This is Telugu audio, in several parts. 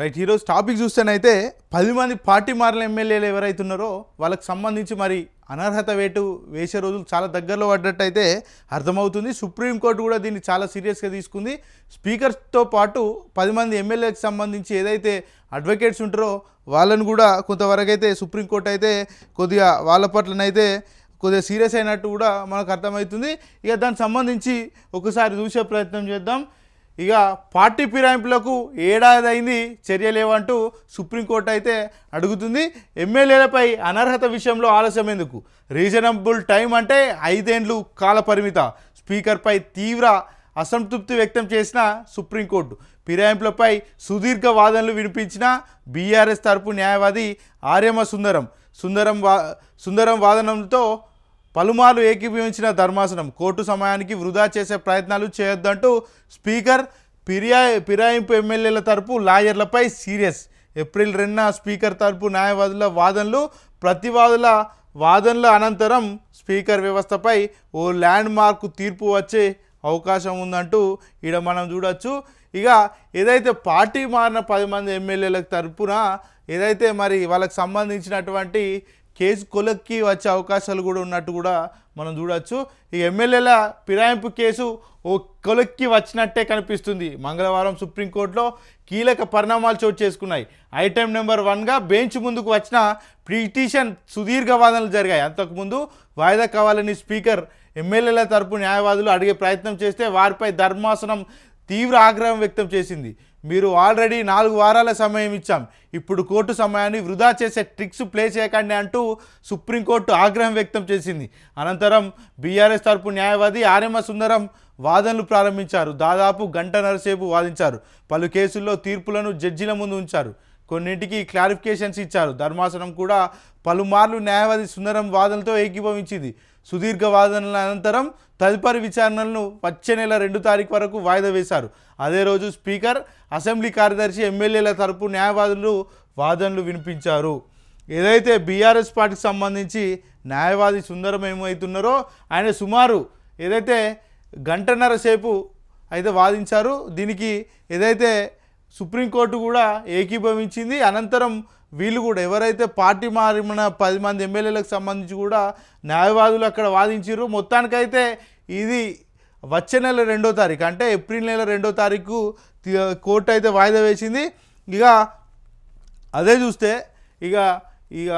రైట్ ఈరోజు టాపిక్ చూస్తేనైతే పది మంది పార్టీ మారిన ఎమ్మెల్యేలు ఎవరైతే ఉన్నారో వాళ్ళకి సంబంధించి మరి అనర్హత వేటు వేసే రోజులు చాలా దగ్గరలో పడ్డట్టయితే అర్థమవుతుంది. సుప్రీంకోర్టు కూడా దీన్ని చాలా సీరియస్గా తీసుకుంది. స్పీకర్తో పాటు పది మంది ఎమ్మెల్యేలకు సంబంధించి ఏదైతే అడ్వకేట్స్ ఉంటారో వాళ్ళని కూడా కొంతవరకు అయితే సుప్రీంకోర్టు అయితే కొద్దిగా వాళ్ళ పట్లనైతే కొద్దిగా సీరియస్ అయినట్టు కూడా మనకు అర్థమవుతుంది. ఇక దానికి సంబంధించి ఒకసారి చూసే ప్రయత్నం చేద్దాం. ఇక పార్టీ ఫిరాయింపులకు ఏడాది అయింది చర్యలేవంటూ సుప్రీంకోర్టు అయితే అడుగుతుంది. ఎమ్మెల్యేలపై అనర్హత విషయంలో ఆలస్యం ఎందుకు? రీజనబుల్ టైం అంటే ఐదేండ్లు కాలపరిమిత స్పీకర్పై తీవ్ర అసంతృప్తి వ్యక్తం చేసిన సుప్రీంకోర్టు. ఫిరాయింపులపై సుదీర్ఘ వాదనలు వినిపించిన బీఆర్ఎస్ తరపు న్యాయవాది ఆర్యమ సుందరం సుందరం వా సుందరం వాదనంతో పలుమార్లు ఏకీభవించిన ధర్మాసనం కోర్టు సమయానికి వృధా చేసే ప్రయత్నాలు చేయొద్దంటూ స్పీకర్ ఫిర్యా ఫిరాయింపు ఎమ్మెల్యేల తరపు లాయర్లపై సీరియస్ ఏప్రిల్ రెండున స్పీకర్ తరపు న్యాయవాదుల వాదనలు ప్రతివాదుల వాదనల అనంతరం స్పీకర్ వ్యవస్థపై ఓ ల్యాండ్ మార్క్ తీర్పు వచ్చే అవకాశం ఉందంటూ ఈడ మనం చూడొచ్చు. ఇక ఏదైతే పార్టీ మారిన పది మంది ఎమ్మెల్యేలకు తరపున ఏదైతే మరి వాళ్ళకి సంబంధించినటువంటి కేసు కొలక్కి వచ్చే అవకాశాలు కూడా ఉన్నట్టు కూడా మనం చూడవచ్చు ఈ ఎమ్మెల్యేల ఫిరాయింపు కేసు ఓ కొలక్కి వచ్చినట్టే కనిపిస్తుంది. మంగళవారం సుప్రీంకోర్టులో కీలక పరిణామాలు చోటు చేసుకున్నాయి. ఐటెం నెంబర్ వన్గా బెంచ్ ముందుకు వచ్చిన పిటిషన్ సుదీర్ఘ వాదనలు జరిగాయి. అంతకుముందు వాయిదా కావాలని స్పీకర్ ఎమ్మెల్యేల తరపు న్యాయవాదులు అడిగే ప్రయత్నం చేస్తే వారిపై ధర్మాసనం తీవ్ర ఆగ్రహం వ్యక్తం చేసింది. మీరు ఆల్రెడీ నాలుగు వారాల సమయం ఇచ్చాం. ఇప్పుడు కోర్టు సమయాన్ని వృధా చేసే ట్రిక్స్ ప్లే చేయకండి అంటూ సుప్రీంకోర్టు ఆగ్రహం వ్యక్తం చేసింది. అనంతరం బీఆర్ఎస్ తరపు న్యాయవాది ఆర్యమ సుందరం వాదనలు ప్రారంభించారు. దాదాపు గంటన్నరసేపు వాదించారు. పలు కేసుల్లో తీర్పులను జడ్జిల ముందు ఉంచారు. కొన్నింటికి క్లారిఫికేషన్స్ ఇచ్చారు. ధర్మాసనం కూడా పలుమార్లు న్యాయవాది సుందరం వాదనలతో ఏకీభవించింది. సుదీర్ఘ వాదనల అనంతరం తదుపరి విచారణలను వచ్చే నెల రెండు తారీఖు వరకు వాయిదా వేశారు. అదే రోజు స్పీకర్ అసెంబ్లీ కార్యదర్శి ఎమ్మెల్యేల తరపు న్యాయవాదులు వాదనలు వినిపించారు. ఏదైతే బీఆర్ఎస్ పార్టీకి సంబంధించి న్యాయవాది సుందరం ఏమవుతున్నారో ఆయన సుమారు ఏదైతే గంటన్నర సేపు అయితే వాదించారు. దీనికి ఏదైతే సుప్రీంకోర్టు కూడా ఏకీభవించింది. అనంతరం వీళ్ళు కూడా ఎవరైతే పార్టీ మారిన పది మంది ఎమ్మెల్యేలకు సంబంధించి కూడా న్యాయవాదులు అక్కడ వాదించారు మొత్తానికైతే ఇది వచ్చే నెల రెండో తారీఖు అంటే ఏప్రిల్ నెల రెండో తారీఖు కోర్టు అయితే వాయిదా వేసింది. ఇక అదే చూస్తే ఇక ఇక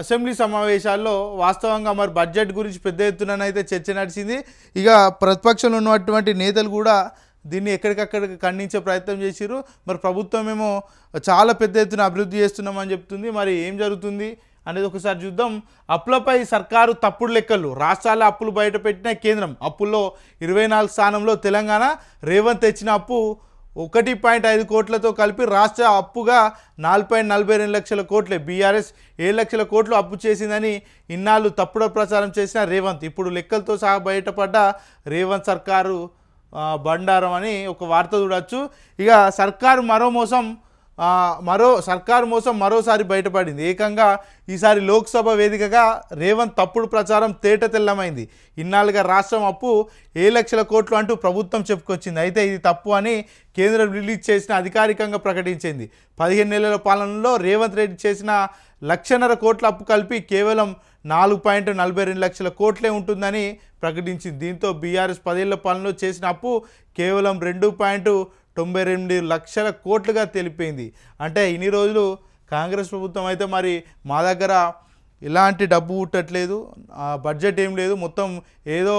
అసెంబ్లీ సమావేశాల్లో వాస్తవంగా మరి బడ్జెట్ గురించి పెద్ద ఎత్తునైతే చర్చ నడిచింది. ఇక ప్రతిపక్షంలో ఉన్నటువంటి నేతలు కూడా దీన్ని ఎక్కడికక్కడ ఖండించే ప్రయత్నం చేసిరు మరి ప్రభుత్వం ఏమో చాలా పెద్ద ఎత్తున అభివృద్ధి చేస్తున్నామని చెప్తుంది. మరి ఏం జరుగుతుంది అనేది ఒకసారి చూద్దాం. అప్పులపై సర్కారు తప్పుడు లెక్కలు రాష్ట్రాల అప్పులు బయటపెట్టిన కేంద్రం అప్పుల్లో ఇరవై నాలుగు స్థానంలో తెలంగాణ రేవంత్ తెచ్చిన అప్పు ఒకటి పాయింట్ ఐదు కోట్లతో కలిపి రాష్ట్ర అప్పుగా నాలుగు పాయింట్ నలభై రెండు లక్షల కోట్లే. బీఆర్ఎస్ ఏడు లక్షల కోట్లు అప్పు చేసిందని ఇన్నాళ్ళు తప్పుడు ప్రచారం చేసిన రేవంత్. ఇప్పుడు లెక్కలతో సహా బయటపడ్డ రేవంత్ సర్కారు బండారం అని ఒక వార్త చూడొచ్చు. ఇక సర్కారు మరో మోసం మరో సర్కారు మోసం మరోసారి బయటపడింది. ఏకంగా ఈసారి లోక్సభ వేదికగా రేవంత్ తప్పుడు ప్రచారం తేట తెల్లమైంది. ఇన్నాళ్ళుగా రాష్ట్రం అప్పు ఏ లక్షల కోట్లు అంటూ ప్రభుత్వం చెప్పుకొచ్చింది. అయితే ఇది తప్పు అని కేంద్రం రిలీజ్ చేసిన అధికారికంగా ప్రకటించింది. పదిహేను నెలల పాలనలో రేవంత్ రెడ్డి చేసిన లక్షన్నర కోట్ల అప్పు కలిపి కేవలం నాలుగు పాయింట్ నలభై రెండు లక్షల కోట్లే ఉంటుందని ప్రకటించింది. దీంతో బీఆర్ఎస్ పదేళ్ళ పాలనలో చేసిన అప్పు కేవలం రెండు పాయింట్ తొంభై రెండు లక్షల కోట్లుగా తెలిపింది. అంటే ఇన్ని రోజులు కాంగ్రెస్ ప్రభుత్వం అయితే మరి మా దగ్గర ఎలాంటి డబ్బు పుట్టట్లేదు ఆ బడ్జెట్ ఏం లేదు మొత్తం ఏదో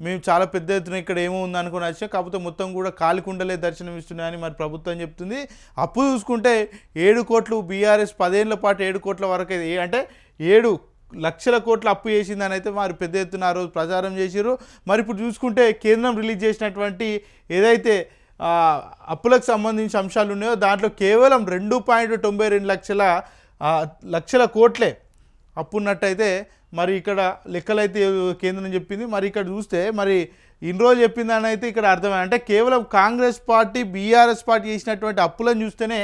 మేము చాలా పెద్ద ఎత్తున ఇక్కడ ఏమో ఉంది అనుకుని వచ్చాం కాకపోతే మొత్తం కూడా కాలికుండలే దర్శనం ఇస్తున్నాయని మరి ప్రభుత్వం చెప్తుంది. అప్పు చూసుకుంటే ఏడు కోట్లు బీఆర్ఎస్ పదేళ్ళ పాటు ఏడు కోట్ల వరకు అయితే ఏ- అంటే ఏడు లక్షల కోట్ల అప్పు చేసిందని అయితే మరి పెద్ద ఎత్తున ఆ రోజు ప్రచారం చేసారు మరి ఇప్పుడు చూసుకుంటే కేంద్రం రిలీజ్ చేసినటువంటి ఏదైతే అప్పులకు సంబంధించిన అంశాలు ఉన్నాయో దాంట్లో కేవలం రెండు పాయింట్ తొంభై రెండు లక్షల లక్షల కోట్లే అప్పు ఉన్నట్టయితే మరి ఇక్కడ లెక్కలైతే కేంద్రం చెప్పింది. మరి ఇక్కడ చూస్తే మరి ఇన్ని రోజు చెప్పిందని అయితే ఇక్కడ అర్థమైంది. అంటే కేవలం కాంగ్రెస్ పార్టీ బీఆర్ఎస్ పార్టీ చేసినటువంటి అప్పులను చూస్తేనే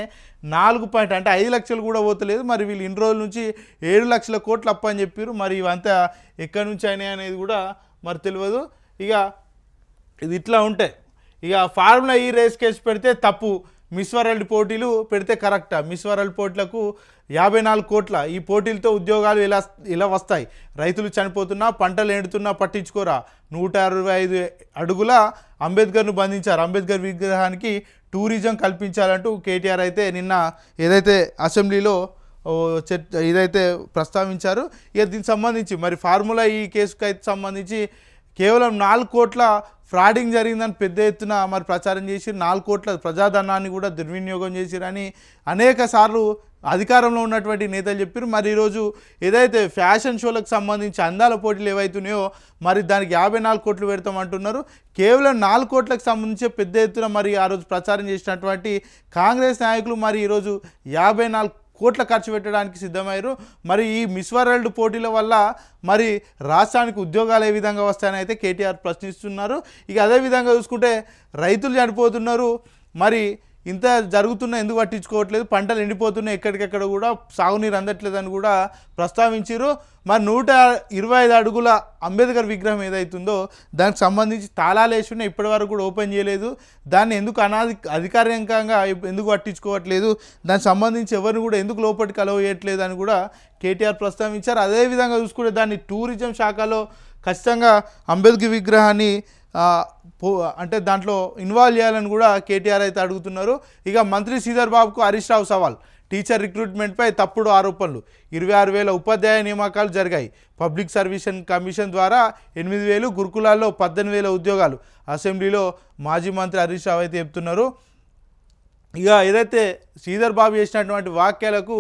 నాలుగు పాయింట్ అంటే ఐదు లక్షలు కూడా పోతలేదు. మరి వీళ్ళు ఇన్ని రోజుల నుంచి ఏడు లక్షల కోట్లు అప్పు అని చెప్పారు మరి ఇవంతా ఎక్కడి నుంచి అయినాయి అనేది కూడా మరి తెలియదు. ఇక ఇది ఇట్లా ఉంటాయి ఇక ఫార్ములా ఈ రేస్ కేసు పెడితే తప్పు. మిస్ వరల్డ్ పోటీలు పెడితే కరెక్టా? మిస్ వరల్డ్ పోటీలకు యాభై నాలుగు కోట్ల. ఈ పోటీలతో ఉద్యోగాలు ఇలా ఇలా వస్తాయి? రైతులు చనిపోతున్నా పంటలు ఎండుతున్నా పట్టించుకోరా? నూట అరవై ఐదు అడుగుల అంబేద్కర్ను బంధించారు. అంబేద్కర్ విగ్రహానికి టూరిజం కల్పించాలంటూ కేటీఆర్ అయితే నిన్న ఏదైతే అసెంబ్లీలో ఏదైతే చర్చ ఇదైతే ప్రస్తావించారు. ఇక దీనికి సంబంధించి మరి ఫార్ములా ఈ కేసుకు అయితే సంబంధించి కేవలం నాలుగు కోట్ల ఫ్రాడింగ్ జరిగిందని పెద్ద ఎత్తున మరి ప్రచారం చేసి నాలుగు కోట్ల ప్రజాధనాన్ని కూడా దుర్వినియోగం చేసిరని అనేక సార్లు అధికారంలో ఉన్నటువంటి నేతలు చెప్పారు మరి ఈరోజు ఏదైతే ఫ్యాషన్ షోలకు సంబంధించి అందాల పోటీలు ఏవైతున్నాయో మరి దానికి యాభై నాలుగు కోట్లు పెడతామంటున్నారు. కేవలం నాలుగు కోట్లకు సంబంధించి పెద్ద ఎత్తున మరి ఆ రోజు ప్రచారం చేసినటువంటి కాంగ్రెస్ నాయకులు మరి ఈరోజు యాభై నాలుగు కోట్ల ఖర్చు పెట్టడానికి సిద్ధమయ్యారు. మరి ఈ మిస్ వరల్డ్ పోటీల వల్ల మరి రాష్ట్రానికి ఉద్యోగాలు ఏ విధంగా వస్తాయని అయితే కేటీఆర్ ప్రశ్నిస్తున్నారు. ఇక అదే విధంగా చూసుకుంటే రైతులు చనిపోతున్నారు. మరి ఇంత జరుగుతున్నా ఎందుకు పట్టించుకోవట్లేదు? పంటలు ఎండిపోతున్నాయి ఎక్కడికెక్కడ కూడా సాగునీరు అందట్లేదని కూడా ప్రస్తావించారు మరి నూట ఇరవై ఐదు అడుగుల అంబేద్కర్ విగ్రహం ఏదైతుందో దానికి సంబంధించి తాళాలు వేసుకున్నా ఇప్పటి వరకు కూడా ఓపెన్ చేయలేదు. దాన్ని ఎందుకు అనాధి అధికారికంగా ఎందుకు పట్టించుకోవట్లేదు? దానికి సంబంధించి ఎవరిని కూడా ఎందుకు లోపలికి అలవ్ చేయట్లేదు అని కూడా కేటీఆర్ ప్రస్తావించారు. అదేవిధంగా చూసుకుంటే దాన్ని టూరిజం శాఖలో ఖచ్చితంగా అంబేద్కర్ విగ్రహాన్ని అంటే దాంట్లో ఇన్వాల్వ్ చేయాలని కూడా కేటీఆర్ అయితే అడుగుతున్నారు. ఇక మంత్రి శ్రీధర్ బాబుకు హరీష్ రావు సవాల్. టీచర్ రిక్రూట్మెంట్పై తప్పుడు ఆరోపణలు. ఇరవై ఆరు వేల ఉపాధ్యాయ నియామకాలు జరిగాయి. పబ్లిక్ సర్వీషన్ కమిషన్ ద్వారా ఎనిమిది వేలు గురుకులాల్లో పద్దెనిమిది వేల ఉద్యోగాలు. అసెంబ్లీలో మాజీ మంత్రి హరీష్ రావు అయితే చెప్తున్నారు. ఇక ఏదైతే శ్రీధర్ బాబు చేసినటువంటి వాక్యాలకు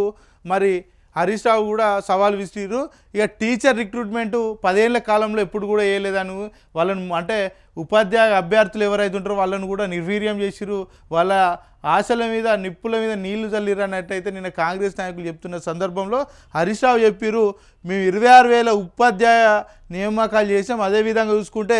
మరి హరీష్ రావు కూడా సవాల్ విసిరు ఇక టీచర్ రిక్రూట్మెంట్ పదేళ్ళ కాలంలో ఎప్పుడు కూడా వేయలేదని వాళ్ళను అంటే ఉపాధ్యాయ అభ్యర్థులు ఎవరైతే ఉంటారో వాళ్ళను కూడా నిర్వీర్యం చేసిరు. వాళ్ళ ఆశల మీద నిప్పుల మీద నీళ్ళు చల్లిరు అన్నట్టయితే నిన్న కాంగ్రెస్ నాయకులు చెప్తున్న సందర్భంలో హరీష్ రావు చెప్పిరు మేము ఇరవై ఆరు వేల ఉపాధ్యాయ నియామకాలు చేసాం అదేవిధంగా చూసుకుంటే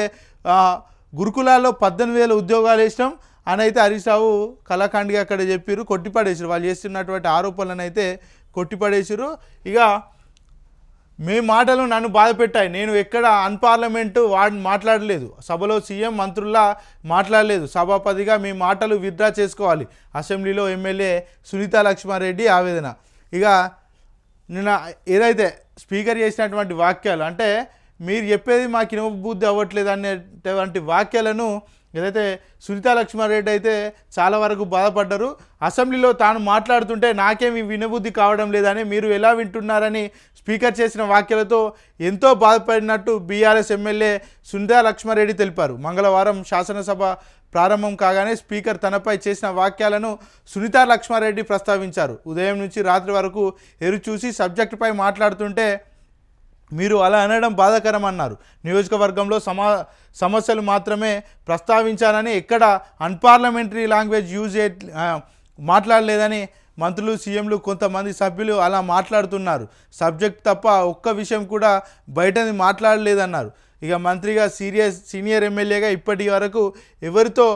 గురుకులాల్లో పద్దెనిమిది వేల ఉద్యోగాలు వేసినాం. అని అయితే హరీష్ రావు కళాఖండ్గా అక్కడ చెప్పారు కొట్టిపడేసారు వాళ్ళు చేస్తున్నటువంటి ఆరోపణలను అయితే కొట్టిపడేసారు ఇక మీ మాటలు నన్ను బాధ పెట్టాయి. నేను ఎక్కడ అన్పార్లమెంటు వాడిని మాట్లాడలేదు. సభలో సీఎం మంత్రుల్లా మాట్లాడలేదు. సభాపతిగా మీ మాటలు విత్డ్రా చేసుకోవాలి. అసెంబ్లీలో ఎమ్మెల్యే సునీతా లక్ష్మారెడ్డి ఆవేదన. ఇక నిన్న ఏదైతే స్పీకర్ చేసినటువంటి వాక్యాలు అంటే మీరు చెప్పేది మాకు ఇనబుద్ధి అవ్వట్లేదు అనేటువంటి వాక్యాలను ఏదైతే సునీతా లక్ష్మారెడ్డి అయితే చాలా వరకు బాధపడ్డారు. అసెంబ్లీలో తాను మాట్లాడుతుంటే నాకేమి వినబుద్ధి కావడం లేదని మీరు ఎలా వింటున్నారని స్పీకర్ చేసిన వ్యాఖ్యలతో ఎంతో బాధపడినట్టు బీఆర్ఎస్ ఎమ్మెల్యే సునీతా లక్ష్మారెడ్డి తెలిపారు. మంగళవారం శాసనసభ ప్రారంభం కాగానే స్పీకర్ తనపై చేసిన వాక్యాలను సునీతా లక్ష్మారెడ్డి ప్రస్తావించారు. ఉదయం నుంచి రాత్రి వరకు ఎరుచూసి సబ్జెక్టుపై మాట్లాడుతుంటే మీరు అలా అనడం బాధాకరం అన్నారు నియోజకవర్గంలో సమా సమస్యలు మాత్రమే ప్రస్తావించాలని ఎక్కడ అన్పార్లమెంటరీ లాంగ్వేజ్ యూజ్ చే మాట్లాడలేదని మంత్రులు సీఎంలు కొంతమంది సభ్యులు అలా మాట్లాడుతున్నారు. సబ్జెక్ట్ తప్ప ఒక్క విషయం కూడా బయటది మాట్లాడలేదన్నారు. ఇక మంత్రిగా సీరియస్ సీనియర్ ఎమ్మెల్యేగా ఇప్పటి వరకు ఎవరితో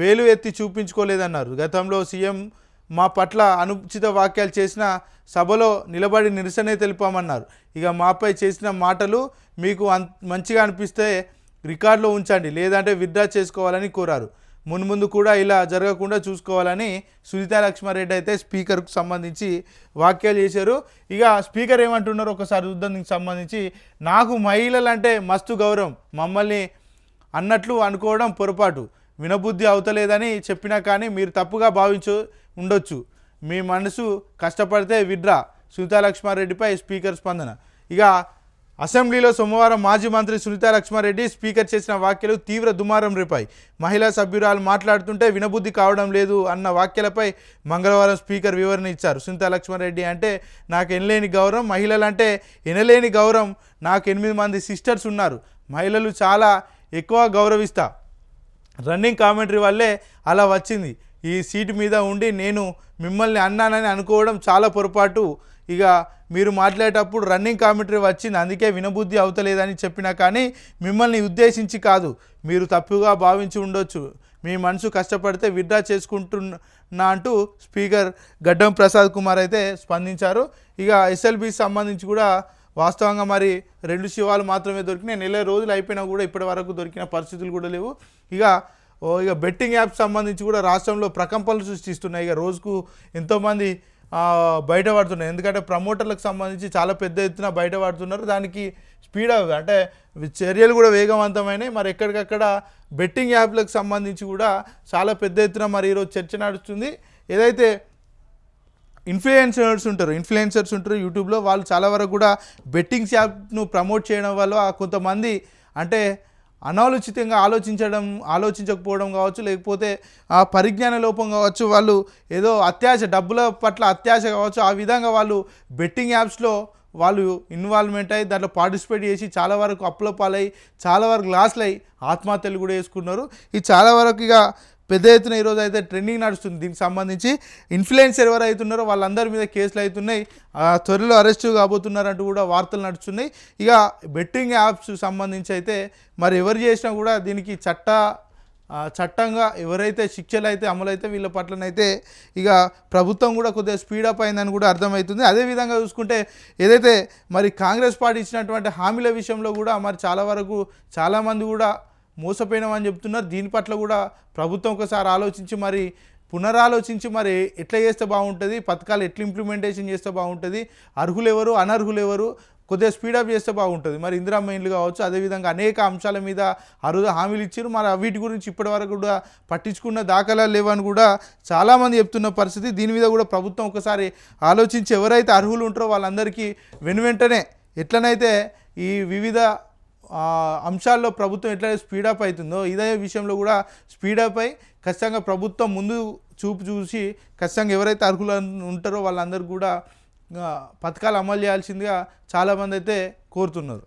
వేలు ఎత్తి చూపించుకోలేదన్నారు. గతంలో సీఎం మా పట్ల అనుచిత వాక్యాలు చేసిన సభలో నిలబడి నిరసనే తెలిపామన్నారు. ఇక మాపై చేసిన మాటలు మీకు అన్ మంచిగా అనిపిస్తే రికార్డులో ఉంచండి లేదంటే విత్డ్రా చేసుకోవాలని కోరారు. మున్ముందు కూడా ఇలా జరగకుండా చూసుకోవాలని సునీతా లక్ష్మారెడ్డి అయితే స్పీకర్కు సంబంధించి వాక్యాలు చేశారు. ఇక స్పీకర్ ఏమంటున్నారు ఒకసారి చూద్దాం దీనికి సంబంధించి. నాకు మహిళలు అంటే మస్తు గౌరవం మమ్మల్ని అన్నట్లు అనుకోవడం పొరపాటు. వినబుద్ధి అవుతలేదని చెప్పినా కానీ మీరు తప్పుగా భావించు ఉండొచ్చు. మీ మనసు కష్టపడితే విడ్రా. సునీతా లక్ష్మారెడ్డిపై స్పీకర్ స్పందన. ఇక అసెంబ్లీలో సోమవారం మాజీ మంత్రి సునీతా లక్ష్మారెడ్డి స్పీకర్ చేసిన వ్యాఖ్యలు తీవ్ర దుమారం రేపాయి. మహిళా సభ్యురాలు మాట్లాడుతుంటే వినబుద్ధి కావడం లేదు అన్న వ్యాఖ్యలపై మంగళవారం స్పీకర్ వివరణ ఇచ్చారు. సునీతా లక్ష్మారెడ్డి అంటే నాకు ఎనలేని గౌరవం మహిళలంటే ఎనలేని గౌరవం. నాకు ఎనిమిది మంది సిస్టర్స్ ఉన్నారు. మహిళలు చాలా ఎక్కువ గౌరవిస్తా. రన్నింగ్ కామెంటరీ వల్లే అలా వచ్చింది. ఈ సీటు మీద ఉండి నేను మిమ్మల్ని అన్నానని అనుకోవడం చాలా పొరపాటు. ఇక మీరు మాట్లాడేటప్పుడు రన్నింగ్ కామెంటరీ వచ్చింది అందుకే వినబుద్ధి అవుతలేదని చెప్పినా కానీ మిమ్మల్ని ఉద్దేశించి కాదు. మీరు తప్పుగా భావించి ఉండొచ్చు. మీ మనసు కష్టపడితే విత్డ్రా చేసుకుంటున్నా అంటూ స్పీకర్ గడ్డం ప్రసాద్ కుమార్ అయితే స్పందించారు. ఇక ఎస్ఎల్బి సంబంధించి కూడా వాస్తవంగా మరి రెండు శివాలు మాత్రమే దొరికినాయి. నెల రోజులు అయిపోయినా కూడా ఇప్పటి వరకు దొరికిన పరిస్థితులు కూడా లేవు. ఇక ఓ ఇక బెట్టింగ్ యాప్ సంబంధించి కూడా రాష్ట్రంలో ప్రకంపనలు సృష్టిస్తున్నాయి. ఇక రోజుకు ఎంతోమంది బయటపడుతున్నాయి ఎందుకంటే ప్రమోటర్లకు సంబంధించి చాలా పెద్ద ఎత్తున బయటపడుతున్నారు. దానికి స్పీడ్ అంటే చర్యలు కూడా వేగవంతమైనాయి. మరి ఎక్కడికక్కడ బెట్టింగ్ యాప్లకు సంబంధించి కూడా చాలా పెద్ద ఎత్తున మరి ఈరోజు చర్చ నడుస్తుంది. ఏదైతే ఇన్ఫ్లుయెన్సర్స్ ఉంటారు. ఇన్ఫ్లుయెన్సర్స్ ఉంటారు యూట్యూబ్లో. వాళ్ళు చాలా వరకు కూడా బెట్టింగ్స్ యాప్ను ప్రమోట్ చేయడం వల్ల కొంతమంది అంటే అనాలోచితంగా ఆలోచించడం ఆలోచించకపోవడం కావచ్చు లేకపోతే ఆ పరిజ్ఞాన లోపం కావచ్చు వాళ్ళు ఏదో అత్యాశ డబ్బుల పట్ల అత్యాశ కావచ్చు ఆ విధంగా వాళ్ళు బెట్టింగ్ యాప్స్లో వాళ్ళు ఇన్వాల్వ్మెంట్ అయ్యి దాంట్లో పార్టిసిపేట్ చేసి చాలా వరకు అప్పుల పాలై చాలా వరకు లాస్లు అయ్యి ఆత్మహత్యలు కూడా చేసుకున్నారు ఇది చాలా వరకు ఇక పెద్ద ఎత్తున ఈరోజు అయితే ట్రెండింగ్ నడుస్తుంది. దీనికి సంబంధించి ఇన్ఫ్లుయెన్సర్ ఎవరు అవుతున్నారో వాళ్ళందరి మీద కేసులు అవుతున్నాయి. ఆ, త్వరలో అరెస్ట్ కాబోతున్నారంటూ కూడా వార్తలు నడుస్తున్నాయి. ఇక బెట్టింగ్ యాప్స్ సంబంధించి అయితే మరి ఎవరు చేసినా కూడా దీనికి చట్ట చట్టంగా ఎవరైతే శిక్షలు అయితే అమలైతే వీళ్ళ పట్లనైతే ఇక ప్రభుత్వం కూడా కొద్దిగా స్పీడప్ అయిందని కూడా అర్థమవుతుంది. అదేవిధంగా చూసుకుంటే ఏదైతే మరి కాంగ్రెస్ పార్టీ ఇచ్చినటువంటి హామీల విషయంలో కూడా మరి చాలా వరకు చాలామంది కూడా మోసపోయినామని చెప్తున్నారు. దీని పట్ల కూడా ప్రభుత్వం ఒకసారి ఆలోచించి మరి పునరాలోచించి మరి ఎట్లా చేస్తే బాగుంటుంది పథకాలు ఎట్లా ఇంప్లిమెంటేషన్ చేస్తే బాగుంటుంది అర్హులు ఎవరు అనర్హులు ఎవరు కొద్దిగా స్పీడప్ చేస్తే బాగుంటుంది. మరి ఇందిరా మెయిన్లు కావచ్చు అదేవిధంగా అనేక అంశాల మీద అరుదు హామీలు ఇచ్చారు మరి వీటి గురించి ఇప్పటివరకు కూడా పట్టించుకున్న దాఖలా లేవని కూడా చాలామంది చెప్తున్న పరిస్థితి. దీని మీద కూడా ప్రభుత్వం ఒకసారి ఆలోచించి ఎవరైతే అర్హులు ఉంటారో వాళ్ళందరికీ వెను వెంటనే ఎట్లనైతే ఈ వివిధ అంశాల్లో ప్రభుత్వం ఎట్లయితే స్పీడప్ అవుతుందో ఇదే విషయంలో కూడా స్పీడప్ అయి ఖచ్చితంగా ప్రభుత్వం ముందు చూపు చూసి ఖచ్చితంగా ఎవరైతే అర్హులు ఉంటారో వాళ్ళందరూ కూడా పథకాలు అమలు చేయాల్సిందిగా చాలామంది అయితే కోరుతున్నారు.